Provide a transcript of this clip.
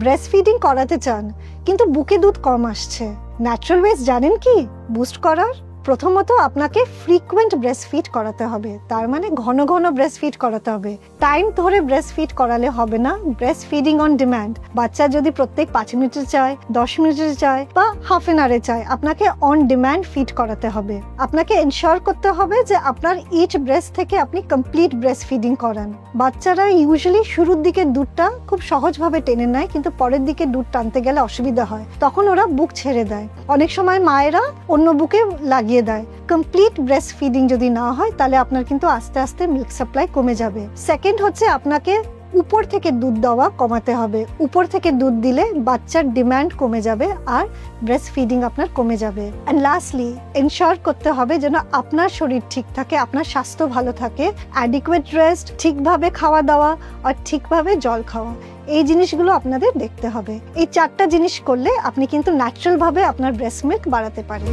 Breast feeding করাতে চান, কিন্তু বুকে দুধ কম আসছে। ন্যাচারাল ওয়েজ জানেন কি? বুস্ট করার? প্রথমত আপনাকে ফ্রিকুয়েন্ট ব্রেস্ট ফিড করাতে হবে। তার মানে ঘন ঘন ব্রেস্ট ফিড করাতে হবে। টাইম ধরে ব্রেস্ট ফিড করালে হবে না। ব্রেস্ট ফিডিং অন ডিম্যান্ড বাচ্চা যদি প্রত্যেক পাঁচ মিনিটে চায়, দশ মিনিটে চায় বা হাফ এন আওয়ারে চায়, আপনাকে অন ডিম্যান্ড ফিড করাতে হবে। আপনাকে এনশিওর করতে হবে যে আপনার ইচ ব্রেস্ট থেকে আপনি কমপ্লিট ব্রেস্ট ফিডিং করান। বাচ্চারা ইউজুয়ালি শুরুর দিকে দুধটা খুব সহজভাবে টেনে নেয়, কিন্তু পরের দিকে দুধ টানতে গেলে অসুবিধা হয়। তখন ওরা বুক ছেড়ে দেয়। অনেক সময় মায়েরা অন্য বুকে লাগিয়ে দেয়। কমপ্লিট ব্রেস্ট ফিডিং যদি না হয়, তাহলে আপনার কিন্তু আস্তে আস্তে মিল্ক সাপ্লাই কমে যাবে। সেকেন্ড হচ্ছে আপনাকে উপর থেকে দুধ দেওয়া কমাতে হবে। উপর থেকে দুধ দিলে বাচ্চার ডিমান্ড কমে যাবে আর ব্রেস্ট ফিডিং আপনার কমে যাবে। অ্যান্ড লাস্টলি এনশিওর করতে হবে যেন আপনার শরীর ঠিক থাকে, আপনার স্বাস্থ্য ভালো থাকে অ্যাডিকুয়েট রেস্ট ঠিকভাবে খাওয়া দাওয়া আর ঠিকভাবে জল খাওয়া। এই জিনিসগুলো আপনাদের দেখতে হবে। এই চারটা জিনিস করলে আপনি কিন্তু ন্যাচারালভাবে আপনার ব্রেস্ট মিল্ক বাড়াতে পারেন।